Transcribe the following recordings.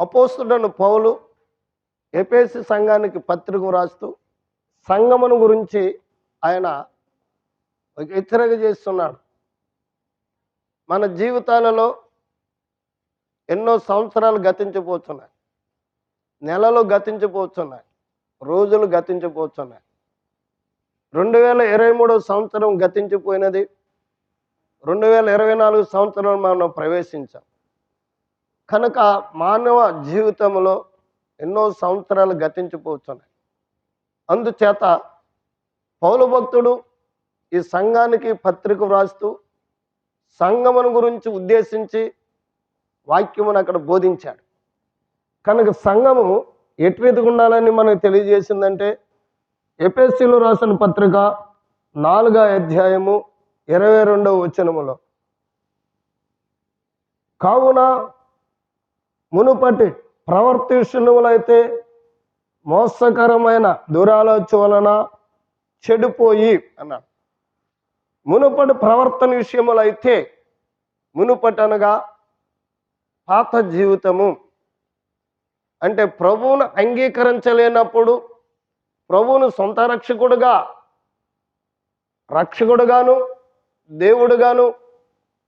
అపోస్తుడను పౌలు ఎపేసి సంఘానికి పత్రిక రాస్తూ సంగమును గురించి ఆయన హెచ్చరిక చేస్తున్నాడు. మన జీవితాలలో ఎన్నో సంవత్సరాలు గతించిపోతున్నాయి. నెలలు గతించిపోతున్నాయి. రోజులు గతించిపోతున్నాయి. రెండు వేల ఇరవై మూడో సంవత్సరం గతించిపోయినది. రెండు వేల ఇరవై నాలుగు సంవత్సరం మనం ప్రవేశించాం. కనుక మానవ జీవితంలో ఎన్నో సంవత్సరాలు గతించిపోతున్నాయి. అందుచేత పౌలు భక్తుడు ఈ సంఘానికి పత్రిక వ్రాస్తూ సంగమును గురించి ఉద్దేశించి వాక్యమును అక్కడ బోధించాడు. కనుక సంఘము ఎటు ఉండాలని మనకు తెలియజేసిందంటే ఎపిఎస్సిలో రాసిన పత్రిక నాలుగో అధ్యాయము ఇరవై రెండవ వచనములో కావున మునుపటి ప్రవర్తిషణములైతే మోసకరమైన దురాలోచన వలన చెడిపోయి అన్నాడు. మునుపటి ప్రవర్తన విషయములైతే మునుపటి అనగా పాత జీవితము. అంటే ప్రభువును అంగీకరించలేనప్పుడు ప్రభువును సొంత రక్షకుడుగా రక్షకుడుగాను దేవుడుగాను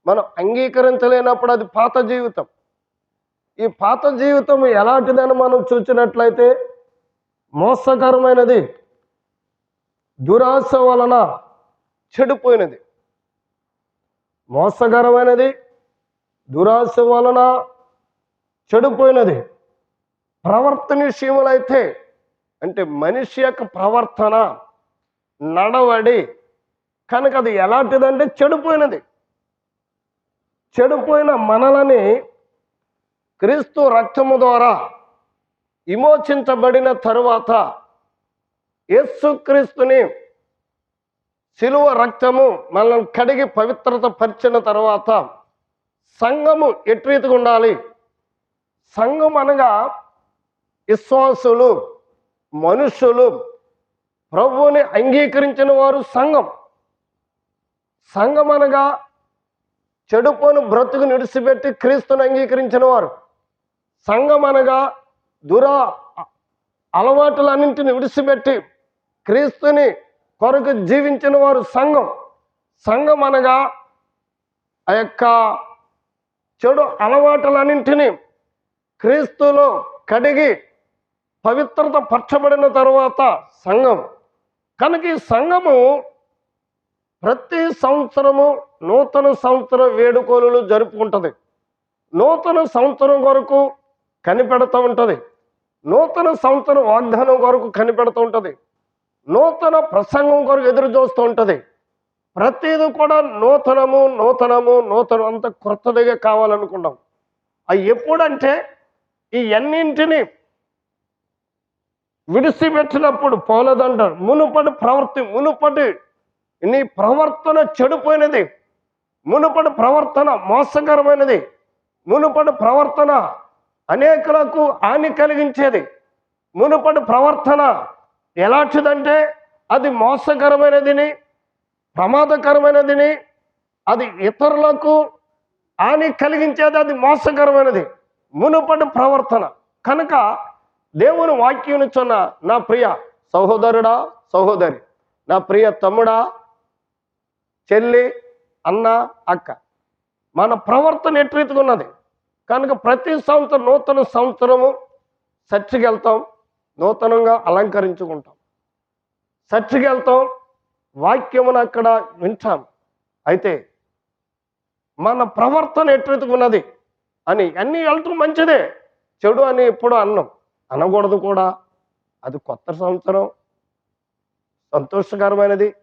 మనం అంగీకరించలేనప్పుడు అది పాత జీవితం. ఈ పాత జీవితం ఎలాంటిదని మనం చూసినట్లయితే మోసకరమైనది దురాశ వలన చెడిపోయినది. మోసకరమైనది దురాశ వలన చెడిపోయినది. ప్రవర్తన విషయములైతే అంటే మనిషి యొక్క ప్రవర్తన నడవడి కనుక అది ఎలాంటిదంటే చెడిపోయినది. చెడిపోయిన మనలని క్రీస్తు రక్తము ద్వారా విమోచించబడిన తరువాత యేసుక్రీస్తుని శిలువ రక్తము మనల్ని కడిగి పవిత్రత పరిచిన తర్వాత సంఘము ఎట్రీతిగా ఉండాలి? సంఘం అనగా విశ్వాసులు మనుషులు ప్రభువుని అంగీకరించిన వారు సంఘం. సంఘం అనగా చెడుపోను బ్రతుకు నిడిచిపెట్టి క్రీస్తుని అంగీకరించిన వారు. సంఘం అనగా దురా అలవాటులన్నింటిని విడిచిపెట్టి క్రీస్తుని కొరకు జీవించిన వారు సంఘం. సంఘం అనగా ఆ యొక్క చెడు అలవాటులన్నింటినీ క్రీస్తులో కడిగి పవిత్రత పరచబడిన తర్వాత సంఘం. కనుక ఈ సంఘము ప్రతి సంవత్సరము నూతన సంవత్సర వేడుకోలు జరుపుకుంటుంది. నూతన సంవత్సరం కొరకు కనిపెడుతూ ఉంటుంది. నూతన సంవత్సరం వాగ్దానం కొరకు కనిపెడుతూ ఉంటుంది. నూతన ప్రసంగం కొరకు ఎదురు చూస్తూ ఉంటుంది. ప్రతిదీ కూడా నూతనము నూతనము నూతనం అంత క్రొత్తదిగా కావాలనుకుంటాం. అవి ఎప్పుడంటే ఈ అన్నింటినీ విడిసిపెట్టినప్పుడు పోలేదంటారు మునుపటి ప్రవర్తి మునుపటి నీ ప్రవర్తన చెడిపోయినది మునుపటి ప్రవర్తన మోసకరమైనది మునుపటి ప్రవర్తన అనేకులకు హాని కలిగించేది. మునుపటి ప్రవర్తన ఎలాంటిదంటే అది మోసకరమైనదిని ప్రమాదకరమైనదిని అది ఇతరులకు హాని కలిగించేది అది మోసకరమైనది. మునుపటి ప్రవర్తన. కనుక దేవుని వాక్యం నా ప్రియ సహోదరుడా సహోదరి నా ప్రియ తమ్ముడా చెల్లి అన్న అక్క మన ప్రవర్తన ఎటు రీతిగా ఉన్నది? కనుక ప్రతి సంవత్సరం నూతన సంవత్సరము చర్చికి వెళ్తాం నూతనంగా అలంకరించుకుంటాం. చర్చికి వెళ్తాం వాక్యమును అక్కడ వింటాం. అయితే మన ప్రవర్తన ఎటు ఉన్నది అని అన్నీ వెళ్తూ మంచిదే చెడు అని ఎప్పుడు అన్నం. అనకూడదు కూడా. అది కొత్త సంవత్సరం. సంతోషకరమైనది.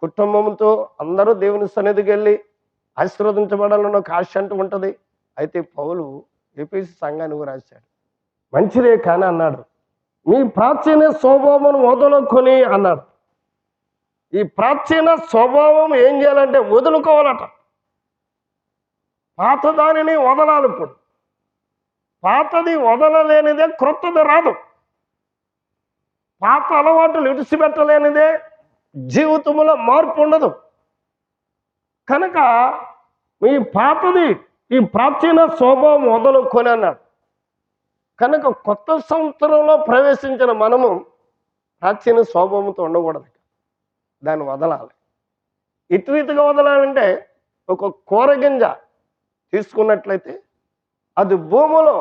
కుటుంబంతో అందరూ దేవుని సన్నిధికి వెళ్ళి ఆశీర్వదించబడాలన్న ఒక ఆశ అంటూ ఉంటుంది. అయితే పౌలు ఏపీసీ కూడా రాశాడు. మంచిదే కానీ అన్నాడు. మీ ప్రాచీన స్వభావం వదులుకొని అన్నాడు. ఈ ప్రాచీన స్వభావం ఏం చేయాలంటే వదులుకోవాలట. పాత దానిని వదలాలి ఇప్పుడు. పాతది వదలలేనిదే క్రొత్తది రాదు. పాత అలవాటులు విడిచిపెట్టలేనిదే జీవితంలో మార్పు ఉండదు. కనుక మీ పాతది ఈ ప్రాచీన స్వభావం మొదలుకొని అన్నాడు కనుక కొత్త సంవత్సరంలో ప్రవేశించిన మనము ప్రాచీన స్వభావంతో ఉండకూడదు దాన్ని వదలాలి. ఇటు రీతిగా వదలాలంటే ఒక కూరగింజ తీసుకున్నట్లయితే అది భూమిలో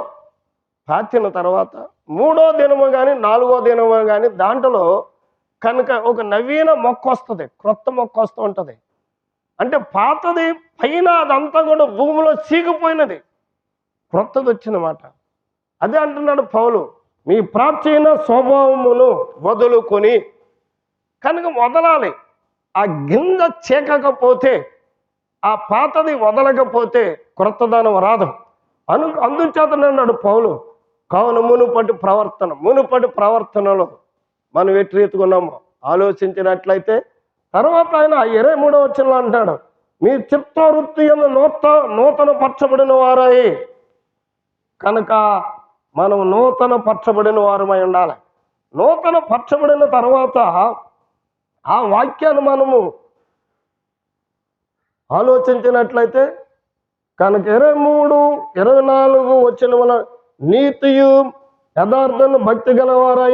పాచిన తర్వాత మూడో దినము కానీ నాలుగో దినము కానీ దాంట్లో కనుక ఒక నవీన మొక్క వస్తుంది క్రొత్త మొక్క వస్తూ ఉంటుంది. అంటే పాతది పైన అదంతా కూడా భూమిలో చీకిపోయినది క్రొత్తది వచ్చినమాట అదే అంటున్నాడు పౌలు మీ ప్రాచీన స్వభావమును వదులుకొని కనుక వదలాలి. ఆ గింజ చేకకపోతే ఆ పాతది వదలకపోతే క్రొత్తదనం రాదు. అను అందుచేతనన్నాడు పౌలు కావున మునుపటి ప్రవర్తన మునుపటి ప్రవర్తనలో మనం ఎట్టి రీతికున్నామో ఆలోచించినట్లయితే తర్వాత ఆయన ఇరవై మూడో వచ్చిన అంటాడు మీ చిత్తవృత్తి ఎందు నూత నూతన పరచబడిన వారాయి కనుక మనం నూతన పరచబడిన వారమై ఉండాలి. నూతన పరచబడిన తర్వాత ఆ వాక్యాన్ని మనము ఆలోచించినట్లయితే కనుక ఇరవై మూడు ఇరవై నాలుగు వచ్చిన మన నీతియు యథార్థను భక్తి గలవారై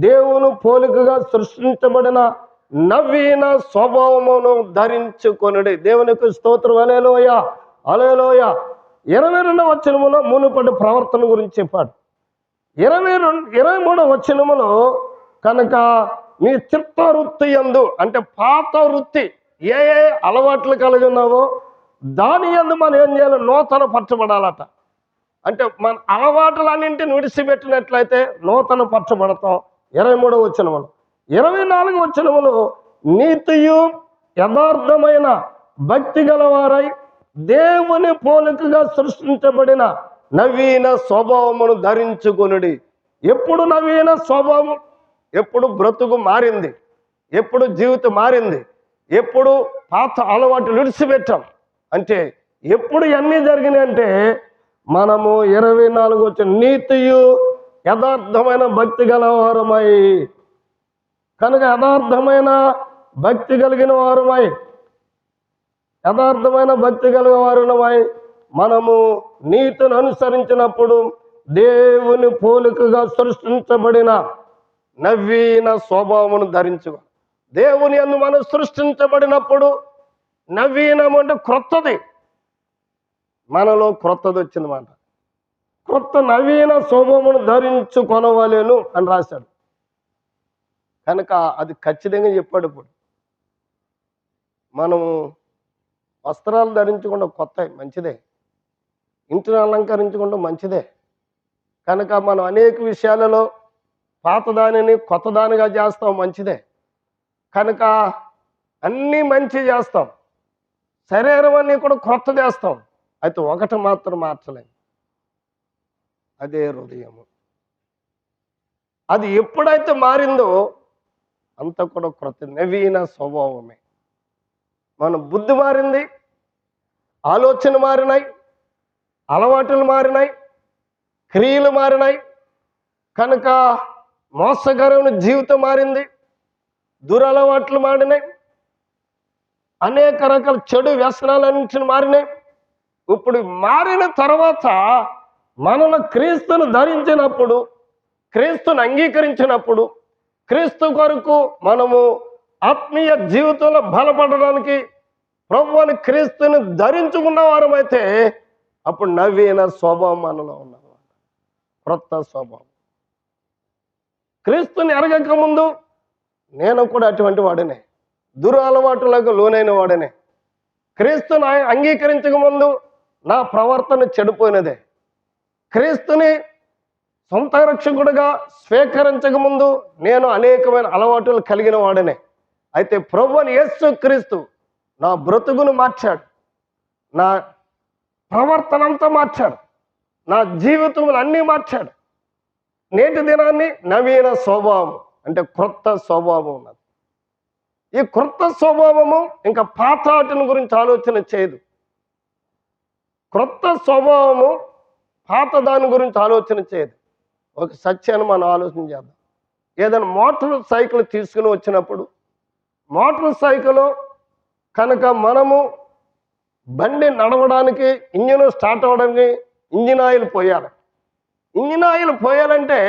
దేవుని పోలికగా సృష్టించబడిన నవీన స్వభావమును ధరించుకొనుడి. దేవునికి స్తోత్రం. అలేలోయ అలేలోయ ఇరవై రెండవ వచనములో మునుపటి ప్రవర్తన గురించి చెప్పాడు. ఇరవై రెండు ఇరవై మూడవ వచనములో కనుక మీ చిత్త వృత్తి ఎందు అంటే పాత వృత్తి ఏ ఏ అలవాట్లు కలిగి ఉన్నావో దాని ఎందు మనం ఏం చేయాలి? నూతన పరచబడాలట అంటే మన అలవాట్లన్నింటిని విడిచిపెట్టినట్లయితే నూతన పరచబడతాం ఇరవై మూడవ వచ్చినములు ఇరవై నాలుగు వచ్చినములు నీతియు యథార్థమైన భక్తి గలవారై దేవుని పోలికగా సృష్టించబడిన నవీన స్వభావమును ధరించుకొనుడి. ఎప్పుడు నవీన స్వభావం? ఎప్పుడు బ్రతుకు మారింది? ఎప్పుడు జీవితం మారింది? ఎప్పుడు పాత అలవాటు విడిచిపెట్టాం? అంటే ఎప్పుడు ఇవన్నీ జరిగినాయి అంటే మనము ఇరవై నాలుగు వచ్చిన నీతియు యథార్థమైన భక్తి గలవారమై కనుక యథార్థమైన భక్తి కలిగిన వారుమై యథార్థమైన భక్తి కలిగిన వారునమై మనము నీతిని అనుసరించినప్పుడు దేవుని పోలికగా సృష్టించబడిన నవీన స్వభావమును ధరించు దేవుని అందు మనం సృష్టించబడినప్పుడు నవీనం అంటే క్రొత్తది. మనలో క్రొత్తది వచ్చిందన్నమాట క్రొత్త నవీన స్వభావమును ధరించుకొనవలేను అని రాశాడు. కనుక అది ఖచ్చితంగా చెప్పాడు ఇప్పుడు. మనము వస్త్రాలు ధరించకుండా కొత్త మంచిదే. ఇంటిని అలంకరించకుండా మంచిదే. కనుక మనం అనేక విషయాలలో పాతదానిని కొత్తదానిగా చేస్తాం మంచిదే. కనుక అన్నీ మంచి చేస్తాం. శరీరం అన్నీ కూడా క్రొత్త చేస్తాం. అయితే ఒకటి మాత్రం మార్చలేము అదే హృదయము. అది ఎప్పుడైతే మారిందో అంత కూడా క్రొత్త నవీన స్వభావమే. మన బుద్ధి మారింది ఆలోచన మారినాయి అలవాట్లు మారినాయి క్రియలు మారినాయి. కనుక మోసకరమైన జీవితం మారింది దురలవాట్లు మారినాయి అనేక రకాల చెడు వ్యసనాలన్నింటిని మారినాయి. ఇప్పుడు మారిన తర్వాత మనలో క్రీస్తును ధరించినప్పుడు క్రీస్తును అంగీకరించినప్పుడు క్రీస్తు కొరకు మనము ఆత్మీయ జీవితంలో బలపడడానికి ప్రభువుని క్రీస్తుని ధరించుకున్న వారమైతే అప్పుడు నవీన స్వభావం మనలో ఉన్నమాట క్రొత్త స్వభావం. క్రీస్తుని ఎరగక ముందు నేను కూడా అటువంటి వాడినే. దురలవాటులకు లోనైన వాడినే. క్రీస్తుని ఆ- అంగీకరించక ముందు నా ప్రవర్తన చెడిపోయినదే. క్రీస్తుని సొంత రక్షకుడిగా స్వీకరించక ముందు నేను అనేకమైన అలవాటులు కలిగిన వాడనే. అయితే ప్రభుని యేసు క్రీస్తు నా బ్రతుకును మార్చాడు. నా ప్రవర్తన అంతా మార్చాడు. నా జీవితములు అన్నీ మార్చాడు. నేటి దినాన్ని నవీన స్వభావం అంటే క్రొత్త స్వభావం ఉన్నది. ఈ క్రొత్త స్వభావము ఇంకా పాత వాటిని గురించి ఆలోచన చేయదు. క్రొత్త స్వభావము పాత దాని గురించి ఆలోచన చేయదు. ఒక సత్యాన్ని మనం ఆలోచన చేద్దాం. ఏదైనా మోటార్ సైకిల్ తీసుకుని వచ్చినప్పుడు మోటార్ సైకిల్ కనుక మనము బండి నడవడానికి ఇంజిన్ స్టార్ట్ అవ్వడానికి ఇంజిన్ ఆయిల్ పోయాలి. ఇంజిన్ ఆయిల్ పోయాలంటే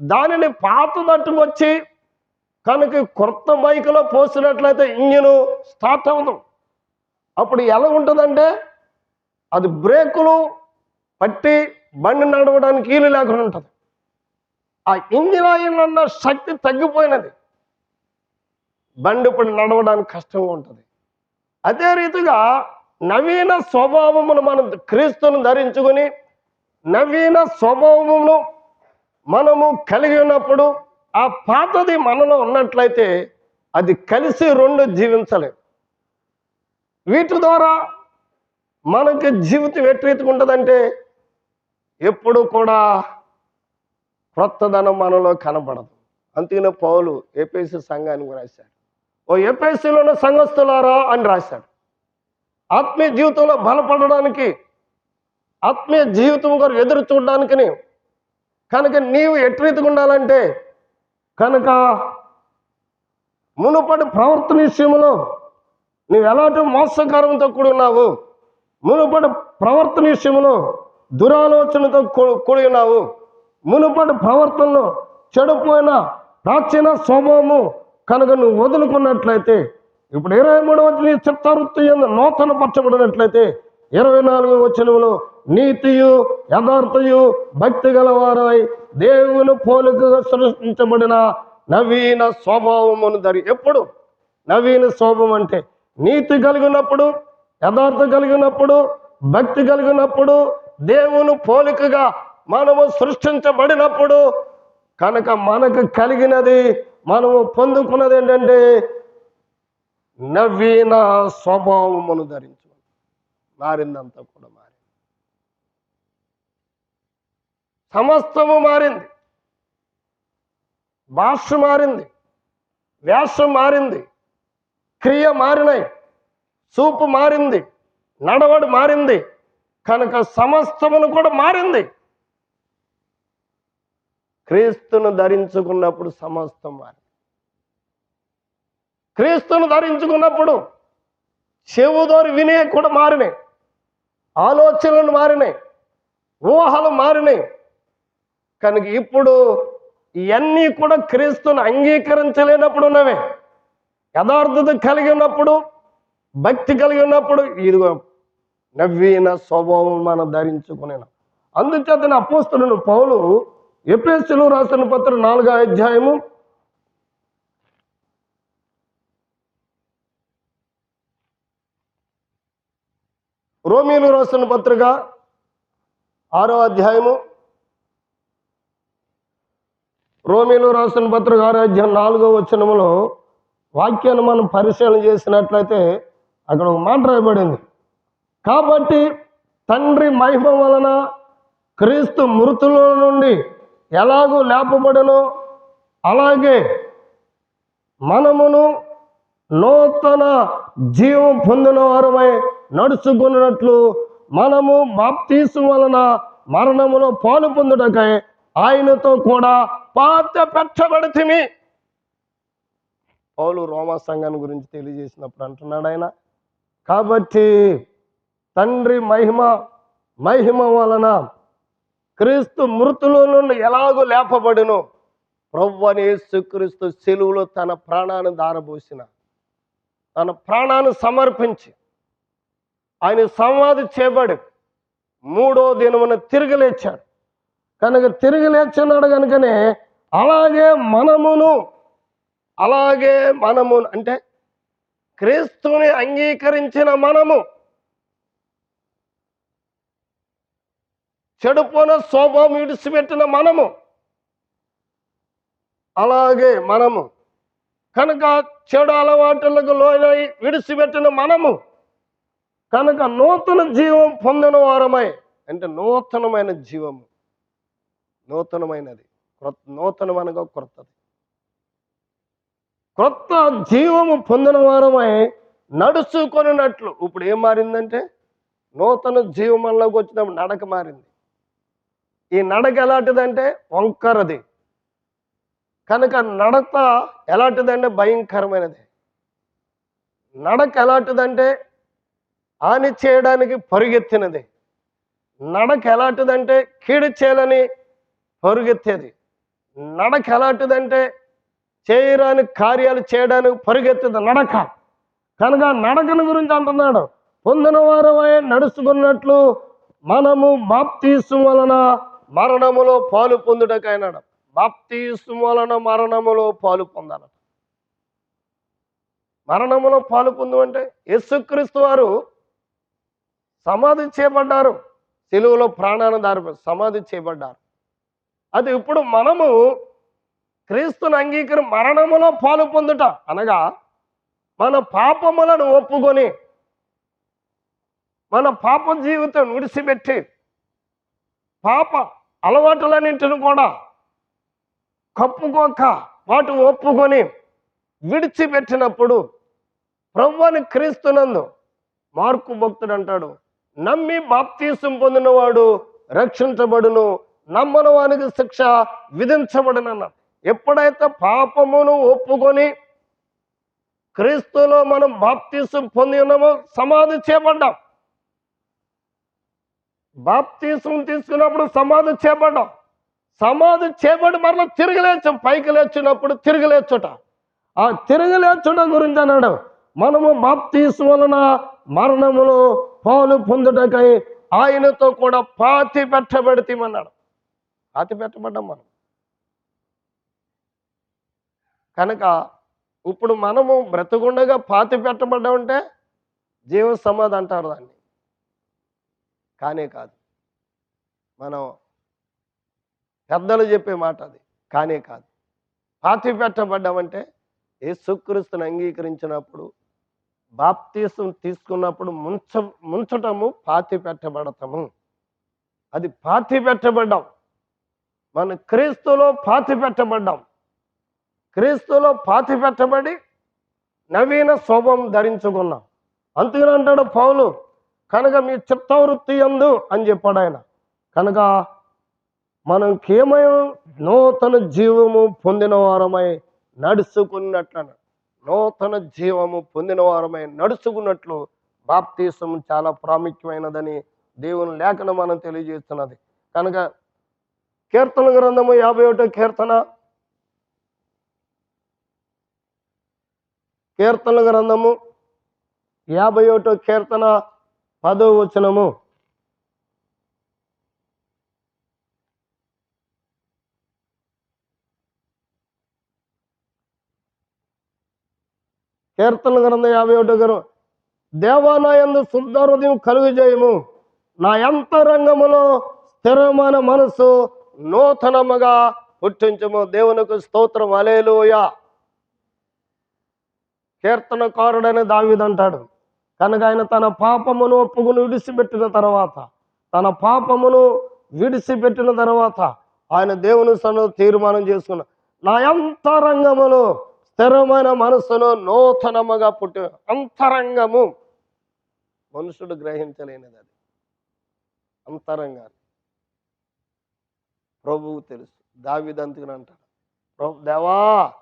దానిని పాత తట్టుకొచ్చి కనుక కొత్త బైక్లో పోసినట్లయితే ఇంజిన్ స్టార్ట్ అవ్వదు. అప్పుడు ఎలా ఉంటుందంటే అది బ్రేకులు పట్టి బండి నడవడానికి వీలు లేకుండా ఉంటుంది. ఆ ఇంజిన్ ఉన్న శక్తి తగ్గిపోయినది. బండి ఇప్పుడు నడవడానికి కష్టంగా ఉంటుంది. అదే రీతిగా నవీన స్వభావమును మనం క్రీస్తును ధరించుకొని నవీన స్వభావమును మనము కలిగి ఉన్నప్పుడు ఆ పాతది మనలో ఉన్నట్లయితే అది కలిసి రెండు జీవించలేదు వీటి ద్వారా మనకి జీవితం ఎటు ఉంటుందంటే ఎప్పుడు కూడా క్రొత్తదనం మనలో కనబడదు. అందుకనే పౌలు ఏపీసీ సంఘానికి రాశాడు. ఓ ఏపీసీలో ఉన్న సంఘస్థులారా అని రాశాడు. ఆత్మీయ జీవితంలో బలపడడానికి ఆత్మీయ జీవితం గారు ఎదురు చూడడానికి కనుక నీవు ఎట్రీతిగా ఉండాలంటే కనుక మునుపటి ప్రవర్తన విషయంలో నీవు ఎలాంటి మోసకరంతో కూడి ఉన్నావు? మునుపటి ప్రవర్తన విషయంలో దురాలోచనతో కూడి ఉన్నావు? మునుపటి ప్రవర్తనలో చెడిపోయిన ప్రాచీన స్వభావము కనుక నువ్వు వదులుకున్నట్లయితే ఇప్పుడు ఇరవై మూడవ చిత్తవృత్తి ఎందు నూతన పరచబడినట్లయితే ఇరవై నాలుగు వచనంలో నీతియు యథార్థయు భక్తి గలవారై దేవుని పోలికగా సృష్టించబడిన నవీన స్వభావమును ధరి ఎప్పుడు? నవీన స్వభావం అంటే నీతి కలిగినప్పుడు యథార్థం కలిగినప్పుడు భక్తి కలిగినప్పుడు దేవుని పోలికగా మనము సృష్టించబడినప్పుడు కనుక మనకు కలిగినది మనము పొందుకున్నది ఏంటంటే నవీన స్వభావమును ధరించు. మారిందంతా కూడా మారింది. సమస్తము మారింది. భాష మారింది. వ్యాసం మారింది. క్రియ మారినాయి. చూపు మారింది. నడవడి మారింది. కనుక సమస్తమును కూడా మారింది. క్రీస్తును ధరించుకున్నప్పుడు సమస్తం మారి. క్రీస్తును ధరించుకున్నప్పుడు చెవుదోరు వినే కూడా మారినాయి. ఆలోచనలు మారినాయి. ఊహలు మారినాయి. కనుక ఇప్పుడు ఇవన్నీ కూడా క్రీస్తును అంగీకరించలేనప్పుడు ఉన్నవే. యథార్థత కలిగి ఉన్నప్పుడు భక్తి కలిగి ఉన్నప్పుడు ఇదిగో నవ్విన స్వభావం మనం ధరించుకునే అందుచేత అపోస్తులను పౌలు ఎపిఎస్సులు రాసిన పత్రం నాలుగో అధ్యాయము. రోమీలు రాసిన పత్రిక ఆరో అధ్యాయము. రోమీలు రాసిన పత్రిక ఆరో అధ్యాయం నాలుగో వచనములో వాక్యాన్ని మనం పరిశీలన చేసినట్లయితే అక్కడ ఒక మాట రాయబడింది. కాబట్టి తండ్రి మహిమ వలన క్రీస్తు మృతుల నుండి ఎలాగూ లేపబడను. అలాగే మనమును నూతన జీవం పొందిన వారమై నడుచుకున్నట్లు మనము బాప్తీసు వలన మరణములో పాలు పొందుటకై ఆయనతో కూడా పాత పెట్టబడితిమి. పౌలు రోమా సంఘాన్ని గురించి తెలియజేసినప్పుడు అంటున్నాడు ఆయన. కాబట్టి తండ్రి మహిమ మహిమ వలన క్రీస్తు మృతుల నుండి ఎలాగో లేపబడును ప్రభు యేసుక్రీస్తు సెలువులో తన ప్రాణాన్ని దారబోసిన తన ప్రాణాన్ని సమర్పించి ఆయన సమాధి చేయబడి మూడో దినమున తిరిగి లేచాడు. కనుక తిరిగి లేచున్నాడు కనుకనే అలాగే మనమును అలాగే మనము అంటే క్రీస్తుని అంగీకరించిన మనము చెడుపోన శోభం విడిచిపెట్టిన మనము. అలాగే మనము. కనుక చెడు అలవాటులకు లోనై విడిచిపెట్టిన మనము. కనుక నూతన జీవం పొందిన వారమై అంటే నూతనమైన జీవము. నూతనమైనది. క్రొత్త నూతనం అనగా క్రొత్తది. క్రొత్త జీవము పొందిన వారమై నడుచుకొనినట్లు. ఇప్పుడు ఏం మారిందంటే నూతన జీవమంలోకి వచ్చినప్పుడు నడక మారింది. ఈ నడక ఎలాంటిదంటే వంకరది. కనుక నడత ఎలాంటిదంటే భయంకరమైనది. నడక ఎలాంటిదంటే హాని చేయడానికి పరుగెత్తినది. నడక ఎలాంటిదంటే కీడు చేయాలని పరుగెత్తేది. నడక ఎలాంటిదంటే చేయరాని కార్యాలు చేయడానికి పరుగెత్తేది నడక. కనుక నడకను గురించి అంటున్నాడు. పొందిన వారమై నడుచుకున్నట్లు మనము బాప్తీసు వలన మరణములో పాలు పొందుటకైనాడు బాప్తీసు వలన మరణములో పాలు పొందాలట. మరణములో పాలు పొందమంటే యేసుక్రీస్తు వారు సమాధి చేయబడ్డారు. సెలువులో ప్రాణాన్ని దారి సమాధి చేయబడ్డారు. అది ఇప్పుడు మనము క్రీస్తుని అంగీకరి మరణములో పాలు పొందుట అనగా మన పాపములను ఒప్పుకొని మన పాప జీవితం విడిచిపెట్టి పాప అలవాటులన్నింటిని కూడా కప్పుకోక వాటి ఒప్పుకొని విడిచిపెట్టినప్పుడు ప్రభువాని క్రీస్తునందు మార్కు భక్తుడు అంటాడు నమ్మి బాప్తీసం పొందినవాడు రక్షించబడును నమ్మని వానికి శిక్ష విధించబడిన ఎప్పుడైతే పాపమును ఒప్పుకొని క్రీస్తులో మనం బాప్తీసం పొంది ఉన్నామో సమాధి చేయబడ్డాం. బాప్తీసం తీసుకున్నప్పుడు సమాధి చేపడం సమాధి చేపడి మరలా తిరిగి పైకి లేచినప్పుడు తిరగలేచుట ఆ తిరిగి గురించి అన్నాడు. మనము బాప్తీసం వలన మరణములో పాలు పొందుటకై ఆయనతో కూడా పాతి పెట్టబెడతామన్నాడు. పాతి పెట్టబడ్డాం మనం. కనుక ఇప్పుడు మనము బ్రతకుండగా పాతి పెట్టబడ్డామంటే జీవ సమాధి అంటారు దాన్ని. కానే కాదు. మనం పెద్దలు చెప్పే మాట అది కానే కాదు. పాతి పెట్టబడ్డామంటే యేసుక్రీస్తుని అంగీకరించినప్పుడు బాప్తీసం తీసుకున్నప్పుడు ముంచ ముంచటము పాతి పెట్టబడతాము. అది పాతి పెట్టబడ్డాం. మన క్రీస్తులో పాతి పెట్టబడ్డాం. క్రీస్తులో పాతి పెట్టబడి నవీన శోభం ధరించుకున్నాం. అందుకని అంటాడు పౌలు కనుక మీ చిత్తవృత్తి ఎందు అని చెప్పాడు ఆయన. కనుక మనం నూతన జీవము పొందిన వారమై నడుచుకున్నట్లను నూతన జీవము పొందిన వారమై నడుచుకున్నట్లు బాప్తీసం చాలా ప్రాముఖ్యమైనదని దేవుని లేఖన మనం తెలియజేస్తున్నది. కనుక కీర్తన గ్రంథము యాభై ఒకటో కీర్తన. కీర్తన గ్రంథము యాభై ఒకటో కీర్తన. పదో వచనము. కీర్తన గ్రంథం యాభై ఒకటో గారు దేవాలయందు శుద్ధ హృదయం కలుగు చేయము నా అంతరంగములో స్థిరమైన మనసు నూతనముగా పుట్టించము. దేవునికి స్తోత్రం. అలేలుయా కీర్తనకారుడని దావిదంటాడు కనుక ఆయన తన పాపమును ఒప్పుకుని విడిచిపెట్టిన తర్వాత తన పాపమును విడిచిపెట్టిన తర్వాత ఆయన దేవుని సన్ను తీర్మానం చేసుకున్న నా అంతరంగములో స్థిరమైన మనసును నూతనముగా పుట్టిన అంతరంగము మనుషుడు గ్రహించలేనిది అది. అంతరంగాన్ని. ప్రభువు తెలుసు. దావిదంతుకుని అంటాడు. ప్రభు దేవా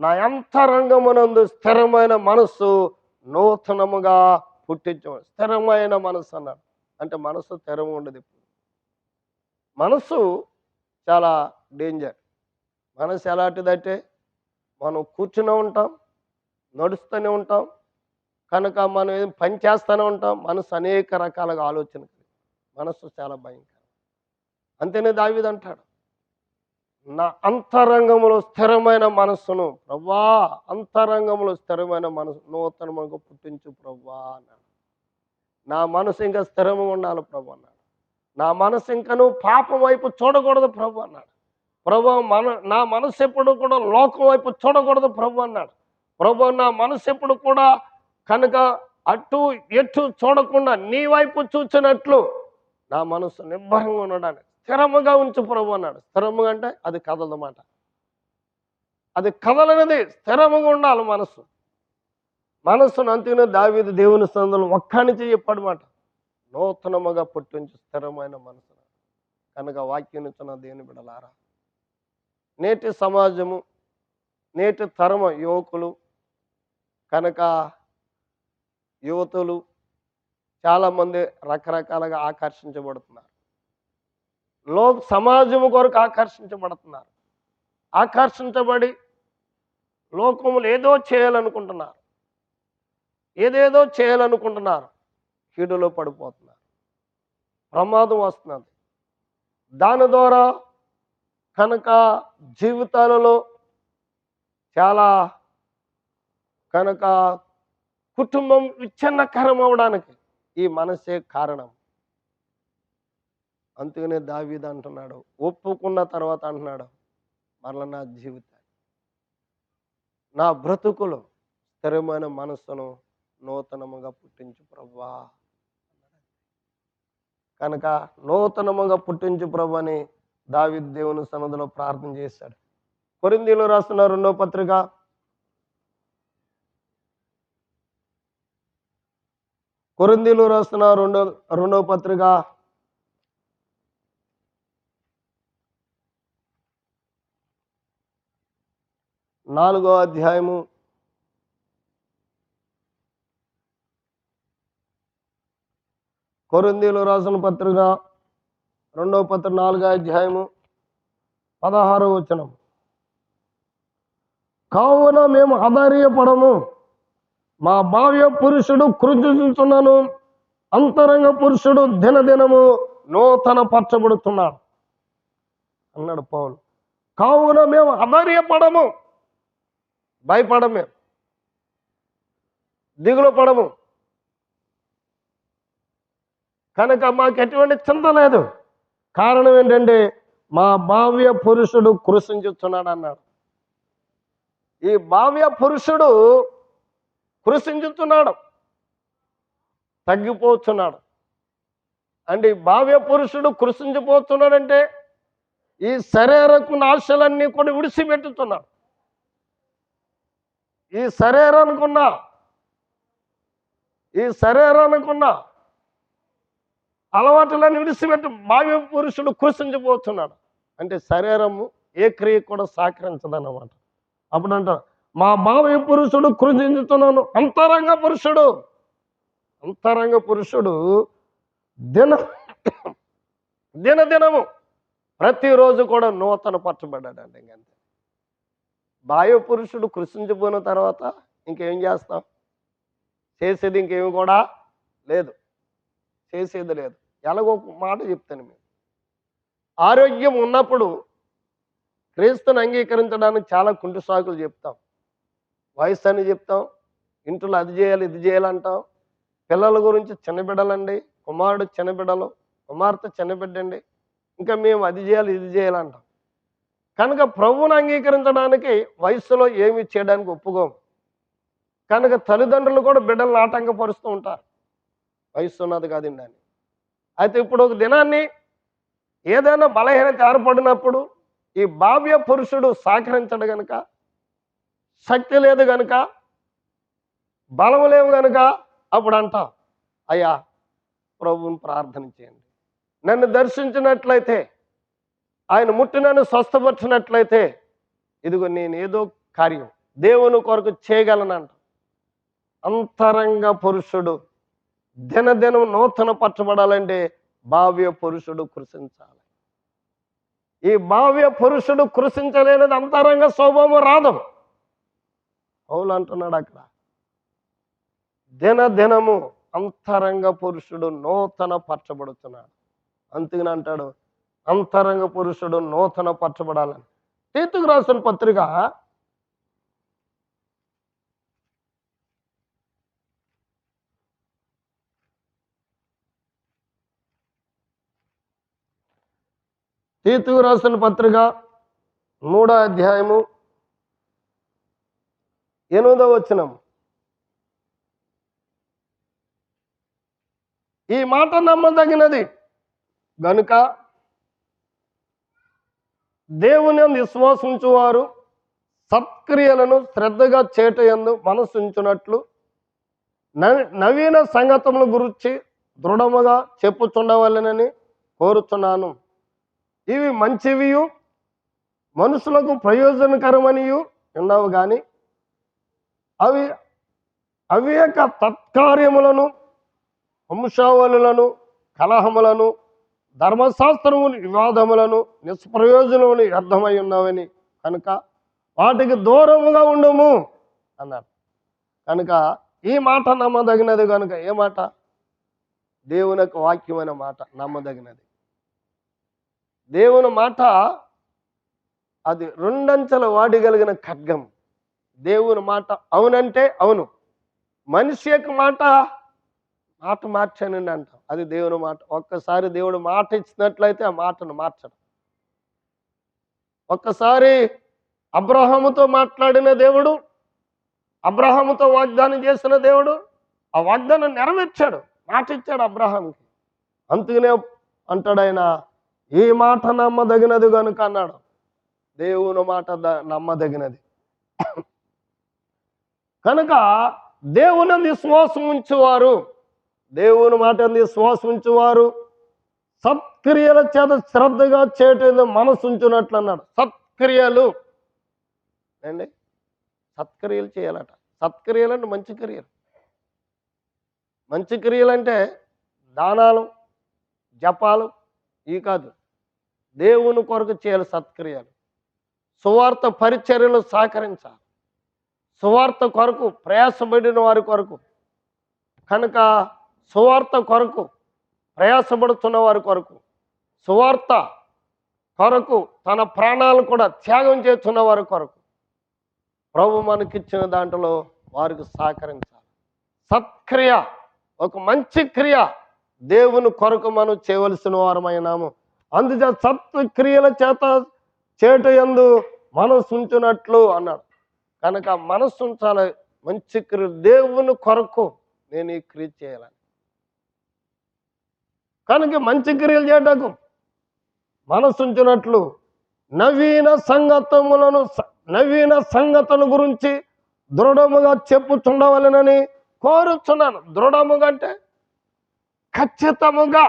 నా అంతరంగమునందు స్థిరమైన మనస్సు నూతనముగా పుట్టించు స్థిరమైన మనస్సు అన్నాడు. అంటే మనసు స్థిరం ఉండదు ఇప్పుడు మనసు చాలా డేంజర్ మనసు ఎలాంటిదంటే మనం కూర్చునే ఉంటాం నడుస్తూనే ఉంటాం కనుక మనం ఏం పని చేస్తూనే ఉంటాం. మనసు అనేక రకాలుగా ఆలోచన మనసు చాలా భయంకరం. అంతేనే దావిదంటాడు నా అంతరంగంలో స్థిరమైన మనస్సును ప్రవ్వా అంతరంగంలో స్థిరమైన మనసు నూతనముగా పుట్టించు ప్రవ్వా అన్నాడు. నా మనసు ఇంకా స్థిరంగా ఉండాలి ప్రభు అన్నాడు. నా మనసు ఇంకా నువ్వు పాపం వైపు చూడకూడదు ప్రభు అన్నాడు. ప్రభు మన నా మనసు ఎప్పుడు కూడా లోకం వైపు చూడకూడదు ప్రభు అన్నాడు. ప్రభు నా మనసు ఎప్పుడు కూడా కనుక అటు ఎటు చూడకుండా నీ వైపు చూచినట్లు నా మనసు నిబ్బరంగా ఉండడానికి స్థిరముగా ఉంచు ప్రభు అన్నాడు. స్థిరముగా అంటే అది కదలదన్నమాట అది కదలనిది స్థిరముగా ఉండాలి మనస్సు మనస్సును అంతిన దావీదు దేవుని సందులు ఒక్కనిచి చెప్పాడమాట నూతనముగా పుట్టించి స్థిరమైన మనసు కనుక వాక్యం ఇచ్చిన దేవుని బిడలారా నేటి సమాజము నేటి తరమ యువకులు కనుక యువతులు చాలామంది రకరకాలుగా ఆకర్షించబడుతున్నారు. లో సమాజము కొరకు ఆకర్షించబడుతున్నారు. ఆకర్షించబడి లోకములు ఏదో చేయాలనుకుంటున్నారు. ఏదేదో చేయాలనుకుంటున్నారు. కీడులో పడిపోతున్నారు. ప్రమాదం వస్తున్నది. దాని ద్వారా కనుక జీవితాలలో చాలా కనుక కుటుంబం విచ్ఛిన్నకరం అవడానికి ఈ మనసే కారణం. అందుకనే దావీద్ అంటున్నాడు ఒప్పుకున్న తర్వాత అంటున్నాడు మరల నా జీవితాన్ని. నా బ్రతుకులు స్థిరమైన మనస్సును నూతనముగా పుట్టించు ప్రభా. కనుక నూతనముగా పుట్టించు ప్రభు అని దావిద్ దేవుని సన్నదిలో ప్రార్థన చేశాడు. కొరిందీలో రాస్తున్న రెండో పత్రిక. కొరిందీలో రాస్తున్న రెండో రెండో పత్రిక. నాలుగో అధ్యాయము. కొరందీలు రాసిన పత్రిక రెండో పత్రిక నాలుగో అధ్యాయము పదహారో వచనం. కావున మేము ఆధార్యపడము మా భావ్య పురుషుడు కృషిస్తున్నాను అంతరంగ పురుషుడు దినదినము నూతన పరచబడుతున్నాడు అన్నాడు పౌలు. కావున మేము అధైర్యపడము భయపడమే. దిగులు పడము. కనుక మాకు ఎటువంటి చింత లేదు. కారణం ఏంటంటే మా భావ్య పురుషుడు కృషించుతున్నాడు అన్నాడు ఈ భావ్య పురుషుడు కృషించుతున్నాడు. తగ్గిపోతున్నాడు. అంటే ఈ భావ్య పురుషుడు కృషించిపోతున్నాడంటే ఈ శరీరకు ఆశలన్నీ కూడా విడిచిపెట్టుతున్నాడు. ఈ శరీరానికున్న ఈ శరీరానికున్న అలవాటులన్నీ విడిచిపెట్టి భావ్య పురుషుడు కృషించిపోతున్నాడు అంటే శరీరము ఏ క్రియ కూడా సహకరించదన్నమాట అప్పుడు అంటారు మా భావ్య పురుషుడు కృషించుతున్నాను అంతరంగ పురుషుడు. అంతరంగ పురుషుడు దిన దినదినము ప్రతిరోజు కూడా నూతన పరచబడ్డాడండి అండి పురుషుడు కృషించిపోయిన తర్వాత ఇంకేం చేస్తాం? చేసేది ఇంకేమి కూడా లేదు. చేసేది లేదు. ఎలాగో ఒక మాట చెప్తాను మేము ఆరోగ్యం ఉన్నప్పుడు క్రీస్తుని అంగీకరించడానికి చాలా కుంటు సాకులు చెప్తాం. వయసు అని చెప్తాం. ఇంట్లో అది చేయాలి ఇది చేయాలంటాం పిల్లల గురించి చిన్నబిడ్డలండి. కుమారుడు చిన్నబిడ్డలు కుమార్తె చిన్నబిడ్డండి. ఇంకా మేము అది చేయాలి ఇది చేయాలంటాం కనుక ప్రభువును అంగీకరించడానికి వయసులో ఏమి చేయడానికి ఒప్పుకోం. కనుక తల్లిదండ్రులు కూడా బిడ్డలను ఆటంకపరుస్తూ ఉంటారు. వయసు ఉన్నది కాదండి అని. అయితే ఇప్పుడు ఒక దినాన్ని ఏదైనా బలహీనత ఏర్పడినప్పుడు ఈ భావ్య పురుషుడు సహకరించడు గనుక శక్తి లేదు గనుక బలం లేవు గనుక అప్పుడు అంటాం అయ్యా ప్రభువుని ప్రార్థన చేయండి. నన్ను దర్శించినట్లయితే ఆయన ముట్టి నన్ను స్వస్థపరిచినట్లయితే ఇదిగో నేను ఏదో కార్యం దేవుని కొరకు చేయగలనంట. అంతరంగ పురుషుడు దినదినం నూతన పరచబడాలంటే భావ్య పురుషుడు కృషించాలి ఈ భావ్య పురుషుడు కృషించలేనిది అంతరంగ స్వభావం రాదు. అవును అంటున్నాడు అక్కడ దినదినము అంతరంగ పురుషుడు నూతన పరచబడుతున్నాడు. అందుకని అంటాడు అంతరంగ పురుషుడు నూతన పరచబడాలని తీతుకు రాసిన పత్రిక తీతుకు రాసిన పత్రిక మూడో అధ్యాయము ఎనిమిదో వచనం. ఈ మాట నమ్మదగినది. గనుక దేవుని విశ్వాసించువారు సత్క్రియలను శ్రద్ధగా చేటయందు మనసుంచునట్లు నవీన సంగతముల గురించి దృఢముగా చెప్పుచుండవలెనని కోరుచున్నాను. ఇవి మంచివియు మనుషులకు ప్రయోజనకరమనియు ఉన్నావు కానీ అవి అవివేక తత్కార్యములను వంశావళులను కలహములను ధర్మశాస్త్రములు వివాదములను నిష్ప్రయోజనములు వ్యర్థమై ఉన్నావని కనుక వాటికి దూరముగా ఉండము అన్నారు. కనుక ఈ మాట నమ్మదగినది కనుక ఏ మాట? దేవుని యొక్క వాక్యమైన మాట నమ్మదగినది. దేవుని మాట అది రెండంచెల వాడిగలిగిన ఖడ్గం. దేవుని మాట అవునంటే అవును. మనిషి యొక్క మాట మాట మార్చానండి అంటాం. అది దేవుని మాట. ఒక్కసారి దేవుడు మాట ఇచ్చినట్లయితే ఆ మాటను మార్చడం. ఒక్కసారి అబ్రహాముతో మాట్లాడిన దేవుడు అబ్రహాముతో వాగ్దానం చేసిన దేవుడు ఆ వాగ్దానం నెరవేర్చాడు. మాట ఇచ్చాడు అబ్రహాంకి అందుకనే అంటాడు ఆయన ఈ మాట నమ్మదగినది కనుక అన్నాడు. దేవుని మాట ద- నమ్మదగినది. కనుక దేవుని విశ్వాసం ఉంచువారు. దేవుని మాట అంది ఉంచువారు సత్క్రియల చేత శ్రద్ధగా చేయటం మనసు ఉంచున్నట్లు అన్నాడు సత్క్రియలు. అండి సత్క్రియలు చేయాలట. సత్క్రియలు అంటే మంచి క్రియలు. మంచి క్రియలు అంటే దానాలు జపాలు ఇవి కాదు. దేవుని కొరకు చేయాలి సత్క్రియలు. సువార్త పరిచర్యలు సహకరించాలి. సువార్త కొరకు ప్రయాసపడిన వారి కొరకు. కనుక సువార్త కొరకు ప్రయాసపడుతున్న వారి కొరకు సువార్త కొరకు తన ప్రాణాలు కూడా త్యాగం చేస్తున్న వారి కొరకు ప్రభు మనకిచ్చిన దాంట్లో వారికి సహకరించాలి. సత్క్రియ ఒక మంచి క్రియ దేవుని కొరకు మనం చేయవలసిన వారమైనాము. అందుచేత సత్క్రియల చేత చేట ఎందు మనసు ఉంచినట్లు అన్నాడు కనుక మనసు ఉంచాలి మంచి క్రియ దేవుని కొరకు నేను ఈ క్రియ చేయాలని తనకి మంచి క్రియలు చేయటకు మనసుంచినట్లు నవీన సంగతములను నవీన సంగతుల గురించి దృఢముగా చెప్పుచుండవలనని కోరుచున్నాను. దృఢముగా అంటే ఖచ్చితముగా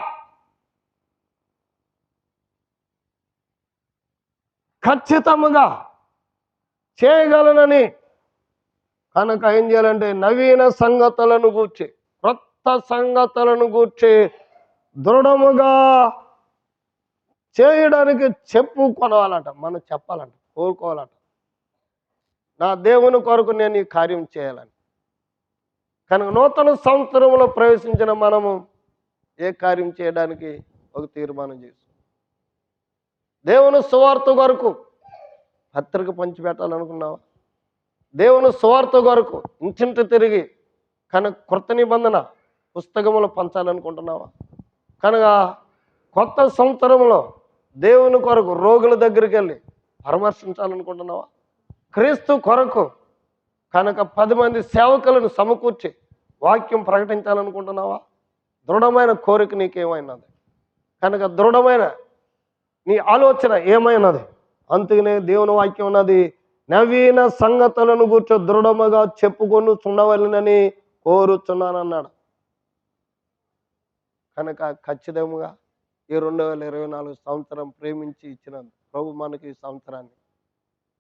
ఖచ్చితముగా చేయగలనని కనుక ఏం చేయాలంటే నవీన సంగతులను గూర్చి క్రొత్త సంగతులను గూర్చి దృఢముగా చేయడానికి చెప్పు కొనవాలంట మనం చెప్పాలంట కోరుకోవాలట. నా దేవుని కొరకు నేను ఈ కార్యం చేయాలని. కనుక నూతన సంవత్సరంలో ప్రవేశించిన మనము ఏ కార్యం చేయడానికి ఒక తీర్మానం చేస్తాం. దేవుని సువార్త కొరకు పత్రిక పంచిపెట్టాలనుకున్నావా? దేవుని సువార్త కొరకు ఇంటింటి తిరిగి కనుక కృత నిబంధన పుస్తకములు పంచాలనుకుంటున్నావా? కనుక కొత్త సంవత్సరంలో దేవుని కొరకు రోగుల దగ్గరికి వెళ్ళి పరామర్శించాలనుకుంటున్నావా? క్రీస్తు కొరకు కనుక పది మంది సేవకులను సమకూర్చి వాక్యం ప్రకటించాలనుకుంటున్నావా? దృఢమైన కోరిక నీకేమైనది? కనుక దృఢమైన నీ ఆలోచన ఏమైనది? అందుకనే దేవుని వాక్యం ఉన్నది నవీన సంగతులను కూర్చో దృఢముగా చెప్పుకొని చుండవలనని కోరుచున్నానన్నాడు. కనుక ఖచ్చితంగా ఈ రెండు వేల ఇరవై నాలుగు సంవత్సరం ప్రేమించి ఇచ్చిన ప్రభు మనకి ఈ సంవత్సరాన్ని.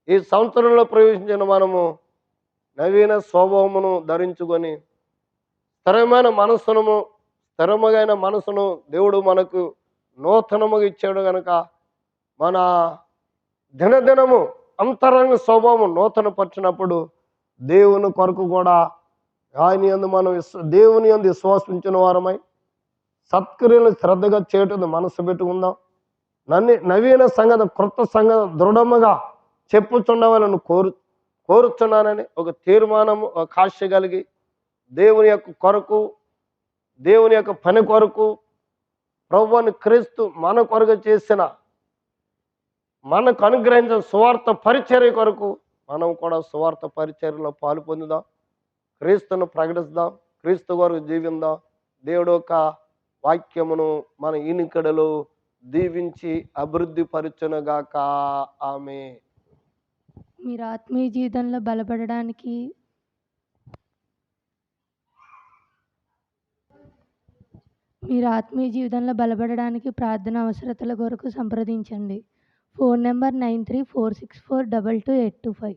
ఈ సంవత్సరంలో ప్రవేశించిన మనము నవీన స్వభావమును ధరించుకొని స్థిరమైన మనస్సును స్థిరమైన మనసును దేవుడు మనకు నూతనముగా ఇచ్చాడు కనుక మన దినదినము అంతరంగ స్వభావం నూతన పరిచినప్పుడు దేవుని కొరకు కూడా ఆయన యందు మనం దేవుని యందు విశ్వాసించిన వారమై సత్క్రియలు శ్రద్ధగా చేయటం మనసు పెట్టుకుందాం. నన్ను నవీన సంగతి క్రొత్త సంగతి దృఢముగా చెప్పుచుండవాలని కోరు కోరుచున్నానని ఒక తీర్మానము ఒక కాశ కలిగి దేవుని యొక్క కొరకు దేవుని యొక్క పని కొరకు ప్రభువుని క్రీస్తు మన కొరకు చేసిన మనకు అనుగ్రహించిన సువార్త పరిచర్య కొరకు మనం కూడా సువార్త పరిచర్యలో పాలు పొందుదాం. క్రీస్తును ప్రకటిద్దాం క్రీస్తు కొరకు జీవిందాం. దేవుడు యొక్క వాక్యమును మన ఈనికడలో దీవించి అభివృద్ధి పరచునుగాక ఆమె. మీరు ఆత్మీయ జీవితంలో బలపడడానికి మీరు ఆత్మీయ జీవితంలో బలపడడానికి ప్రార్థన అవసరతల కొరకు సంప్రదించండి. Phone number nine three four six four double two eight two five.